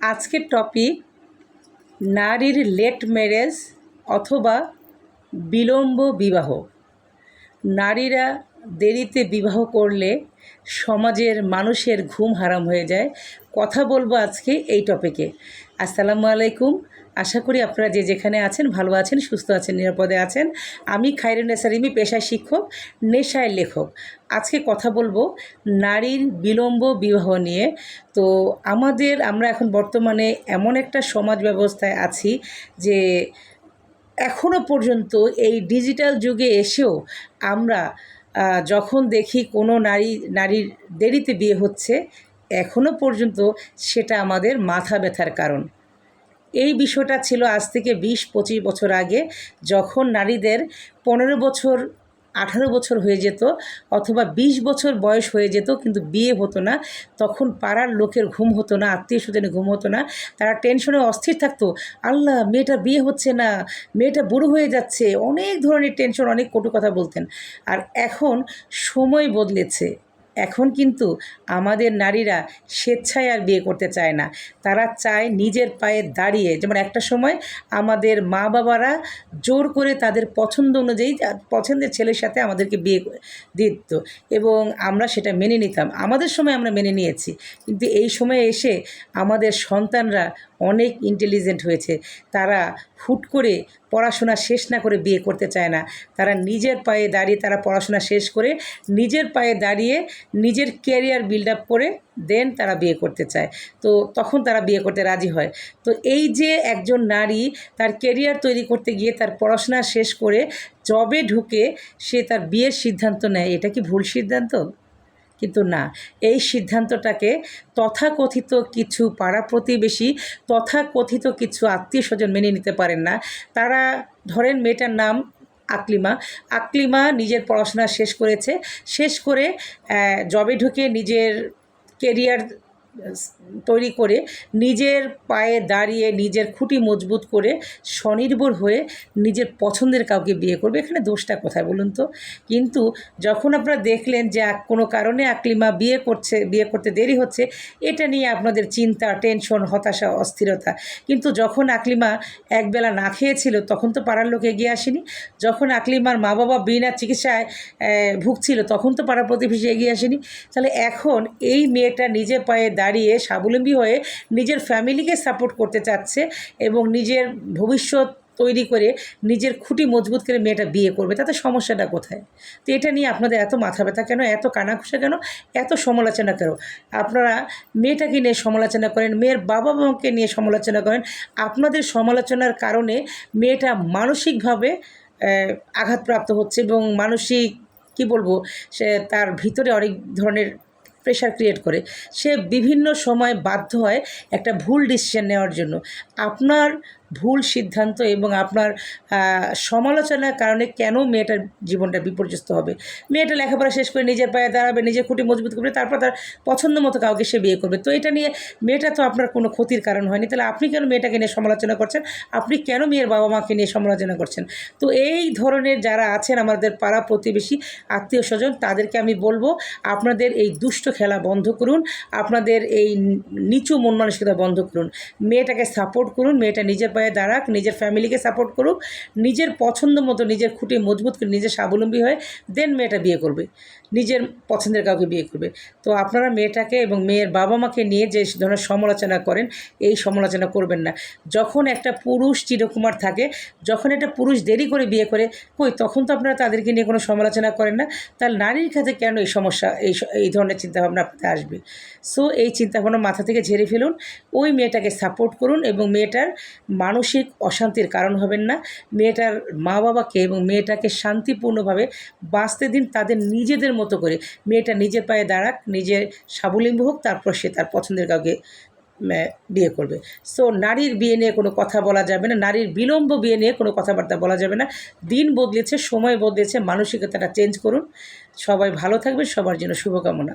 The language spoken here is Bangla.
আজকের টপিক নারীর লেট ম্যারেজ অথবা বিলম্ব বিবাহ। নারীরা দেরিতে বিবাহ করলে সমাজের মানুষের ঘুম হারাম হয়ে যায়। কথা বলব আজকে এই টপিকে আসসালামু আলাইকুম। আশা করি আপনারা যে যেখানে আছেন, ভালো আছেন, সুস্থ আছেন, নিরাপদে আছেন। আমি খাইরুন্নেসা রিমি, পেশায় শিক্ষক, নেশায় লেখক। আজকে কথা বলব নারীর বিলম্ব বিবাহ নিয়ে। তো আমাদের, আমরা এখন বর্তমানে এমন একটা সমাজ ব্যবস্থায় আছি যে এখনও পর্যন্ত এই ডিজিটাল যুগে এসেও আমরা যখন দেখি কোনো নারী, নারীর দেরিতে বিয়ে হচ্ছে এখনও পর্যন্ত সেটা আমাদের মাথা ব্যথার কারণ। এই বিষয়টা ছিল আজ থেকে বিশ পঁচিশ বছর আগে, যখন নারীদের পনেরো বছর আঠারো বছর হয়ে যেত অথবা বিশ বছর বয়স হয়ে যেত কিন্তু বিয়ে হতো না। তখন পাড়ার লোকের ঘুম হতো না, আত্মীয় স্বজনে ঘুম হতো না। তারা টেনশনে অস্থির থাকতো। আল্লাহ, মেয়েটা বিয়ে হচ্ছে না, মেয়েটা বুড়ো হয়ে যাচ্ছে। অনেক ধরনের টেনশন, অনেক কটু কথা বলতেন। আর এখন সময় বদলেছে। এখন কিন্তু আমাদের নারীরা স্বেচ্ছায় আর বিয়ে করতে চায় না। তারা চায় নিজের পায়ে দাঁড়িয়ে। যেমন একটা সময় আমাদের মা বাবারা জোর করে তাদের পছন্দ অনুযায়ী পছন্দের ছেলের সাথে আমাদেরকে বিয়ে দিত এবং আমরা সেটা মেনে নিতাম। আমাদের সময় আমরা মেনে নিয়েছি। কিন্তু এই সময়ে এসে আমাদের সন্তানরা অনেক ইন্টেলিজেন্ট হয়েছে। তারা হুট করে পড়াশোনা শেষ না করে বিয়ে করতে চায় না। তারা নিজের পায়ে দাঁড়িয়ে তারা পড়াশোনা শেষ করে নিজের পায়ে দাঁড়িয়ে নিজের ক্যারিয়ার বিল্ড আপ করে দেন তারা বিয়ে করতে চায়। তো তখন তারা বিয়ে করতে রাজি হয়। তো এই যে একজন নারী তার ক্যারিয়ার তৈরি করতে গিয়ে তার পড়াশোনা শেষ করে জবে ঢুকে সে তার বিয়ের সিদ্ধান্ত নেয়। এটা কি ভুল সিদ্ধান্ত? কিন্তু না। এই সিদ্ধান্তটাকে তথাকথিত কিছু পাড়া প্রতিবেশী, তথাকথিত কিছু আত্মীয় স্বজন মেনে নিতে পারেন না। তারা ধরেন মেয়েটার নাম আকলিমা। আকলিমা নিজের পড়াশোনা শেষ করেছে। শেষ করে জবে ঢুকে নিজের কেরিয়ার তৈরি করে নিজের পায়ে দাঁড়িয়ে নিজের খুঁটি মজবুত করে স্বনির্ভর হয়ে নিজের পছন্দের কাউকে বিয়ে করবে, এখানে দোষটা কোথায় বলুন তো? কিন্তু যখন আপনারা দেখলেন যে কোনো কারণে আকলিমা বিয়ে করছে, বিয়ে করতে দেরি হচ্ছে, এটা নিয়ে আপনাদের চিন্তা, টেনশন, হতাশা, অস্থিরতা। কিন্তু যখন আকলিমা একবেলা না খেয়েছিল, তখন তো পাড়ার লোক এগিয়ে আসেনি। যখন আকলিমার মা বাবা বিনা চিকিৎসায় ভুগছিল, তখন তো পাড়া প্রতিবেশী এগিয়ে আসেনি। তাহলে এখন এই মেয়েটা নিজে পায়ে দাঁড়িয়ে স্বাবলম্বী হয়ে নিজের ফ্যামিলিকে সাপোর্ট করতে চাচ্ছে এবং নিজের ভবিষ্যৎ তৈরি করে নিজের খুঁটি মজবুত করে মেয়েটা বিয়ে করবে। তাতে সমস্যাটা কোথায়? তো এটা নিয়ে আপনাদের এত মাথা ব্যথা কেন? এত কানাঘুষা কেন? এত সমালোচনা কেন? আপনারা মেয়েটাকে নিয়ে সমালোচনা করেন, মেয়ের বাবা মাকে নিয়ে সমালোচনা করেন। আপনাদের সমালোচনার কারণে মেয়েটা মানসিকভাবে আঘাতপ্রাপ্ত হচ্ছে এবং মানসিক, কি বলব, সে তার ভিতরে অনেক ধরনের প্রেশার ক্রিয়েট করে। সে বিভিন্ন সময় বাধ্য হয় একটা ভুল ডিসিশন নেওয়ার জন্য। আপনার ভুল সিদ্ধান্ত এবং আপনার সমালোচনার কারণে কেন মেয়েটার জীবনটা বিপর্যস্ত হবে? মেয়েটা লেখাপড়া শেষ করে নিজের পায়ে দাঁড়াবে, নিজের খুঁটি মজবুত করবে, তারপর তার পছন্দ মতো কাউকে সে বিয়ে করবে। তো এটা নিয়ে মেয়েটা তো আপনার কোনো ক্ষতির কারণ হয়নি। তাহলে আপনি কেন মেয়েটাকে নিয়ে সমালোচনা করছেন? আপনি কেন মেয়ের বাবা মাকে নিয়ে সমালোচনা করছেন? তো এই ধরনের যারা আছেন আমাদের পাড়া প্রতিবেশী, আত্মীয় স্বজন, তাদেরকে আমি বলব, আপনাদের এই দুষ্ট খেলা বন্ধ করুন, আপনাদের এই নিচু মন মানসিকতা বন্ধ করুন। মেয়েটাকে সাপোর্ট করুন, মেয়েটা নিজের পায়ে দাঁড়াক, নিজের ফ্যামিলিকে সাপোর্ট করুক, নিজের পছন্দ মতো, নিজের খুঁটি মজবুত করে নিজে স্বাবলম্বী হয়ে দেন মেয়েটা বিয়ে করবে। নিজের পছন্দের কাউকে বিয়ে করবে। তো আপনারা মেয়েটাকে এবং মেয়ের বাবা মাকে নিয়ে যে ধরনের সমালোচনা করেন, এই সমালোচনা করবেন না। যখন একটা পুরুষ চিরকুমার থাকে, যখন একটা পুরুষ দেরি করে বিয়ে করে, কই, তখন তো আপনারা তাদেরকে নিয়ে কোনো সমালোচনা করেন না। তাহলে নারীর কাছে কেন এই সমস্যা, এই এই ধরনের চিন্তাভাবনা আপনাদের আসবে? সো এই চিন্তাভাবনা মাথা থেকে ঝেড়ে ফেলুন। ওই মেয়েটাকে সাপোর্ট করুন এবং মেয়েটার মানসিক অশান্তির কারণ হবেন না। মেয়েটার মা বাবাকে এবং মেয়েটাকে শান্তিপূর্ণভাবে বাঁচতে দিন, তাদের নিজেদের মতো করে। মেয়েটা নিজের পায়ে দাঁড়াক, নিজের স্বাবলম্বী হোক, তারপর সে তার পছন্দের কাউকে বিয়ে করবে। সো নারীর বিয়ে নিয়ে কোনো কথা বলা যাবে না। নারীর বিলম্ব বিয়ে নিয়ে কোনো কথাবার্তা বলা যাবে না। দিন বদলেছে, সময় বদলেছে, মানসিকতাটা চেঞ্জ করুন। সবাই ভালো থাকবে সবার জন্য শুভকামনা।